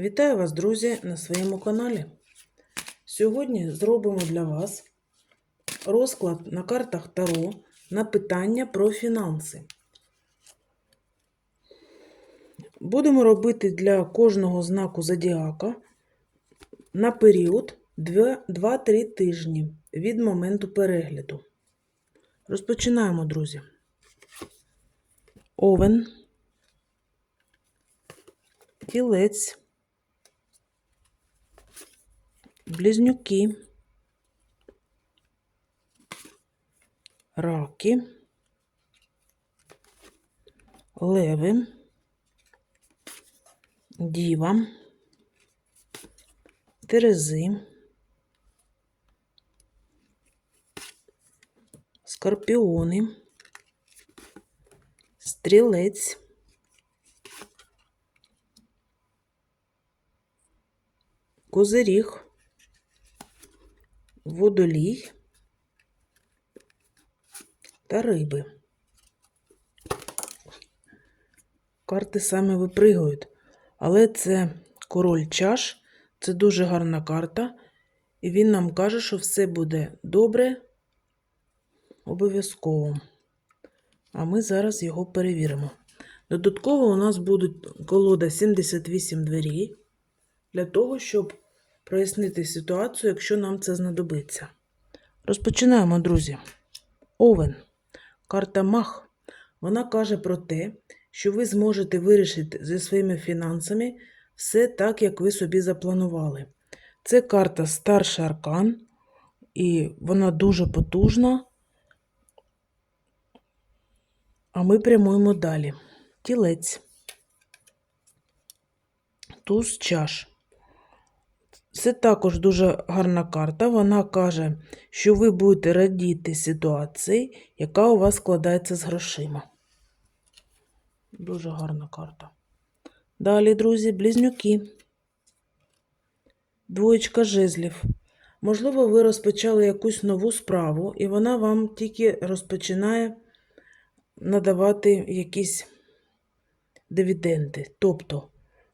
Вітаю вас, друзі, на своєму каналі. Сьогодні зробимо для вас розклад на картах Таро на питання про фінанси. Будемо робити для кожного знаку зодіака на період 2-3 тижні від моменту перегляду. Розпочинаємо, друзі. Овен, тілець, близнюки, раки, леви, діва, терези, скорпіони, стрілець, козиріг, водолій та риби. Карти саме випригують, але це король чаш, це дуже гарна карта, і він нам каже, що все буде добре, обов'язково. А ми зараз його перевіримо. Додатково у нас буде колода 78 дверей для того, щоб прояснити ситуацію, якщо нам це знадобиться. Розпочинаємо, друзі. Овен. Карта Мах. Вона каже про те, що ви зможете вирішити зі своїми фінансами все так, як ви собі запланували. Це карта старший аркан, і вона дуже потужна. А ми прямуємо далі. Тілець. Туз чаш. Це також дуже гарна карта. Вона каже, що ви будете радіти ситуації, яка у вас складається з грошима. Дуже гарна карта. Далі, друзі, близнюки. Двоєчка жезлів. Можливо, ви розпочали якусь нову справу, і вона вам тільки розпочинає надавати якісь дивіденди. Тобто,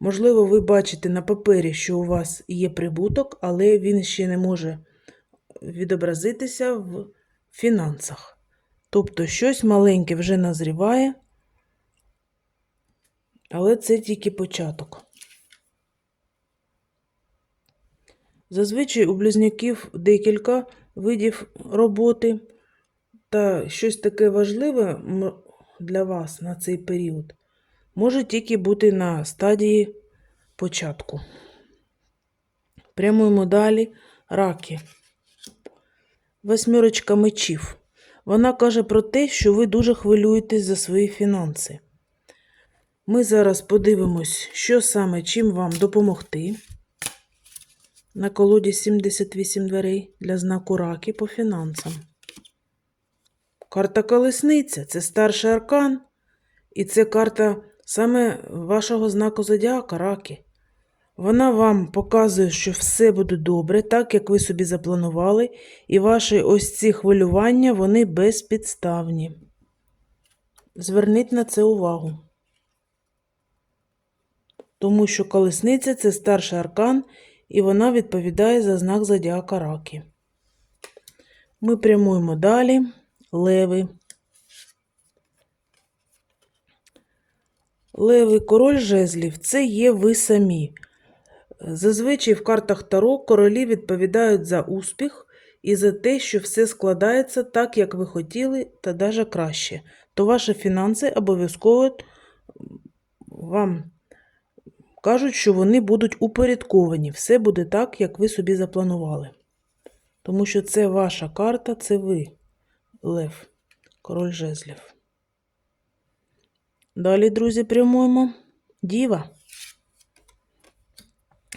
можливо, ви бачите на папері, що у вас є прибуток, але він ще не може відобразитися в фінансах. Тобто, щось маленьке вже назріває, але це тільки початок. Зазвичай у близнюків декілька видів роботи, та щось таке важливе для вас на цей період може тільки бути на стадії початку. Прямуємо далі раки. Восьмірочка мечів. Вона каже про те, що ви дуже хвилюєтесь за свої фінанси. Ми зараз подивимось, що саме чим вам допомогти. На колоді 78 дверей для знаку раки по фінансам. Карта колесниця це старший аркан, і це карта саме вашого знаку зодіака раки. Вона вам показує, що все буде добре, так як ви собі запланували, і ваші ось ці хвилювання, вони безпідставні. Зверніть на це увагу. Тому що колесниця це старший аркан, і вона відповідає за знак зодіака раки. Ми прямуємо далі. Леви. Леви, король жезлів це є ви самі. Зазвичай в картах Таро королі відповідають за успіх і за те, що все складається так, як ви хотіли, та даже краще. То ваші фінанси обов'язково вам кажуть, що вони будуть упорядковані. Все буде так, як ви собі запланували. Тому що це ваша карта, це ви, Лев, король жезлів. Далі, друзі, прямуємо. Діва.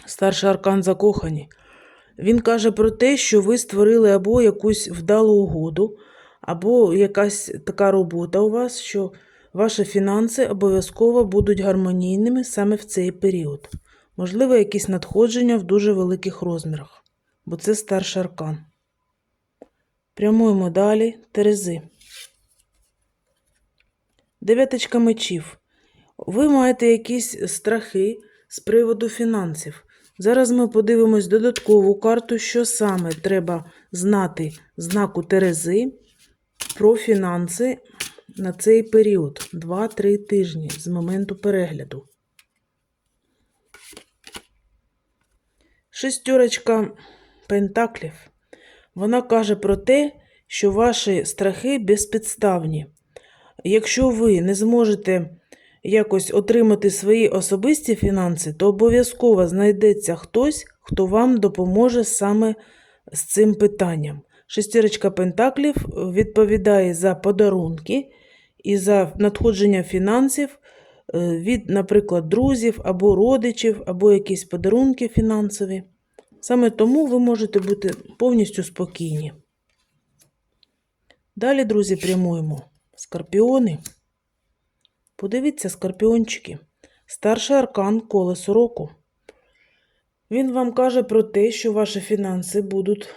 Старший аркан закохані. Він каже про те, що ви створили або якусь вдалу угоду, або якась така робота у вас, що ваші фінанси обов'язково будуть гармонійними саме в цей період. Можливо, якісь надходження в дуже великих розмірах, бо це старший аркан. Прямуємо далі. Терези. Дев'яточка мечів. Ви маєте якісь страхи, з приводу фінансів. Зараз ми подивимось додаткову карту, що саме треба знати знаку Терези про фінанси на цей період 2-3 тижні з моменту перегляду. Шестерочка пентаклів. Вона каже про те, що ваші страхи безпідставні. Якщо ви не зможете якось отримати свої особисті фінанси, то обов'язково знайдеться хтось, хто вам допоможе саме з цим питанням. Шестірочка Пентаклів відповідає за подарунки і за надходження фінансів е, від, наприклад, друзів або родичів, або якісь подарунки фінансові. Саме тому ви можете бути повністю спокійні. Далі, друзі, прямуємо. Скорпіони. Подивіться, скорпіончики. Старший аркан колесо року. Він вам каже про те, що ваші фінанси будуть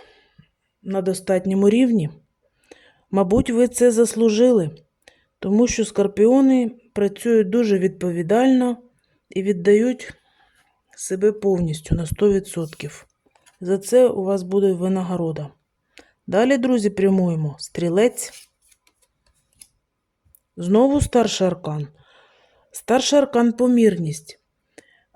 на достатньому рівні. Мабуть, ви це заслужили, тому що скорпіони працюють дуже відповідально і віддають себе повністю на 100%. За це у вас буде винагорода. Далі, друзі, прямуємо. Стрілець. Знову старший аркан. Старший аркан помірність.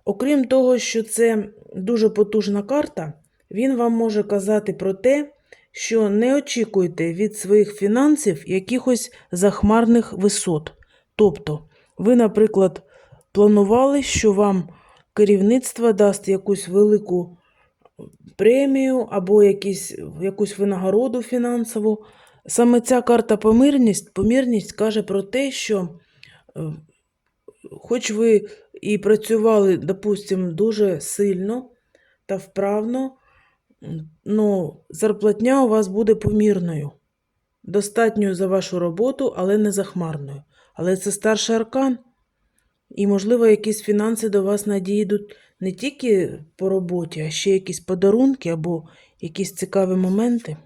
Окрім того, що це дуже потужна карта, він вам може казати про те, що не очікуйте від своїх фінансів якихось захмарних висот. Тобто, ви, наприклад, планували, що вам керівництво дасть якусь велику премію або якісь, якусь винагороду фінансову. Саме ця карта помірність, помірність каже про те, що е, хоч ви і працювали, допустимо, дуже сильно та вправно, ну, зарплатня у вас буде помірною. Достатньою за вашу роботу, але не захмарною. Але це старший аркан, і, можливо, якісь фінанси до вас надійдуть не тільки по роботі, а ще якісь подарунки або якісь цікаві моменти.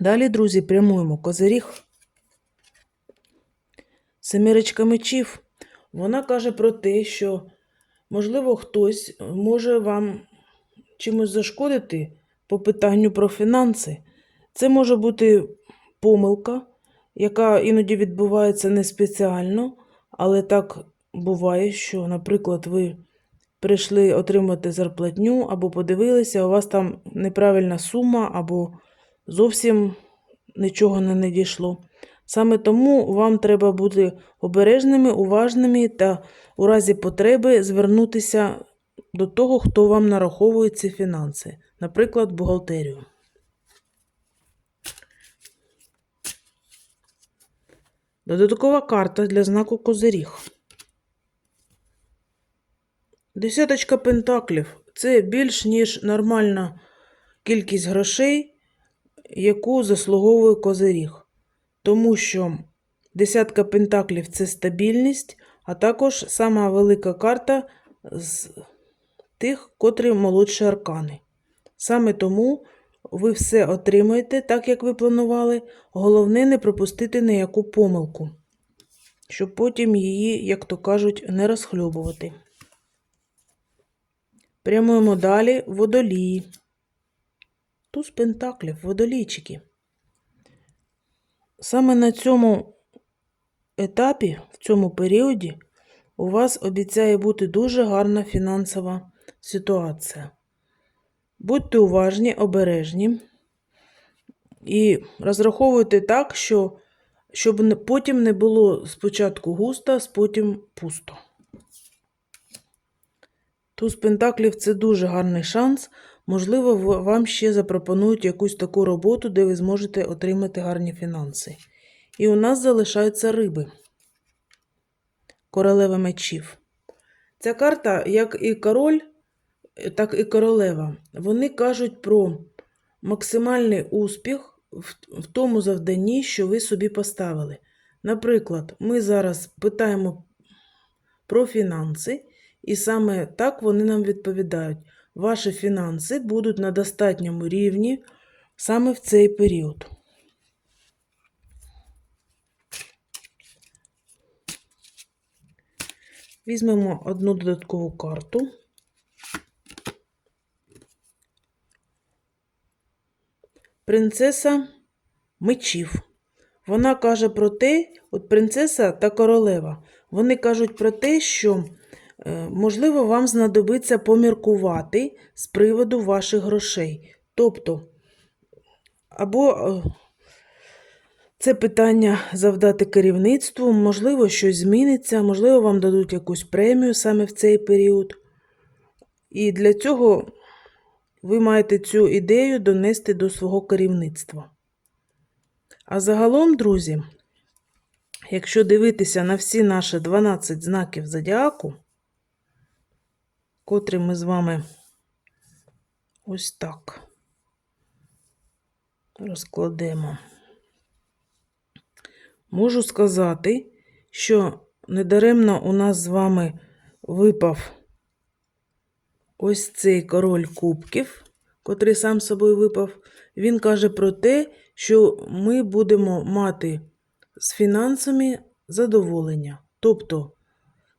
Далі, друзі, прямуємо козиріг. Семірочка мечів. Вона каже про те, що, можливо, хтось може вам чимось зашкодити по питанню про фінанси. Це може бути помилка, яка іноді відбувається не спеціально, але так буває, що, наприклад, ви прийшли отримати зарплатню або подивилися, у вас там неправильна сума, або зовсім нічого не надійшло. Саме тому вам треба бути обережними, уважними та у разі потреби звернутися до того, хто вам нараховує ці фінанси, наприклад, бухгалтерію. Додаткова карта для знаку Козиріг. Десяточка пентаклів це більш ніж нормальна кількість грошей, яку заслуговує козиріг. Тому що десятка пентаклів це стабільність, а також сама велика карта з тих, котрі молодші аркани. Саме тому ви все отримаєте так, як ви планували. Головне не пропустити ніяку помилку, щоб потім її, як то кажуть, не розхльобувати. Прямуємо далі водолії. Туз пентаклів, водолійчики. Саме на цьому етапі, в цьому періоді, у вас обіцяє бути дуже гарна фінансова ситуація. Будьте уважні, обережні і розраховуйте так, що, щоб потім не було спочатку густо, а потім пусто. Туз Пентаклів це дуже гарний шанс. Можливо, вам ще запропонують якусь таку роботу, де ви зможете отримати гарні фінанси. І у нас залишаються риби. Королева мечів. Ця карта, як і король, так і королева, вони кажуть про максимальний успіх в тому завданні, що ви собі поставили. Наприклад, ми зараз питаємо про фінанси. І саме так вони нам відповідають: ваші фінанси будуть на достатньому рівні саме в цей період. Візьмемо одну додаткову карту. Принцеса мечів. Вона каже про те, от принцеса та королева, вони кажуть про те, що, можливо, вам знадобиться поміркувати з приводу ваших грошей. Тобто, або е, це питання завдати керівництву, можливо, щось зміниться, можливо, вам дадуть якусь премію саме в цей період. І для цього ви маєте цю ідею донести до свого керівництва. А загалом, друзі, якщо дивитися на всі наші 12 знаків зодіаку, котрі ми з вами ось так розкладемо, можу сказати, що недаремно у нас з вами випав ось цей король кубків, котрий сам собою випав. Він каже про те, що ми будемо мати з фінансами задоволення. Тобто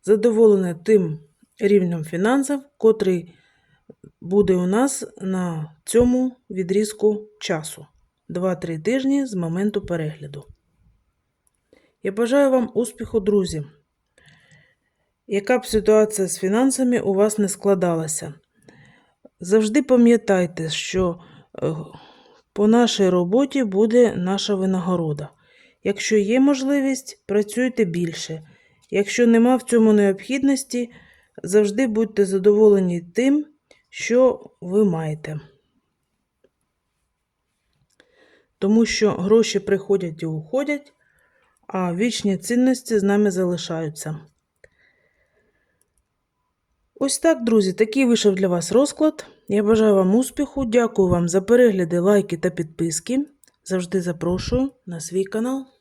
задоволення тим рівнем фінансів, котрий буде у нас на цьому відрізку часу. 2-3 тижні з моменту перегляду. Я бажаю вам успіху, друзі. Яка б ситуація з фінансами у вас не складалася? Завжди пам'ятайте, що е, по нашій роботі буде наша винагорода. Якщо є можливість, працюйте більше. Якщо нема в цьому необхідності, завжди будьте задоволені тим, що ви маєте. Тому що гроші приходять і уходять, а вічні цінності з нами залишаються. Ось так, друзі, такий вийшов для вас розклад. Я бажаю вам успіху, дякую вам за перегляди, лайки та підписки. Завжди запрошую на свій канал.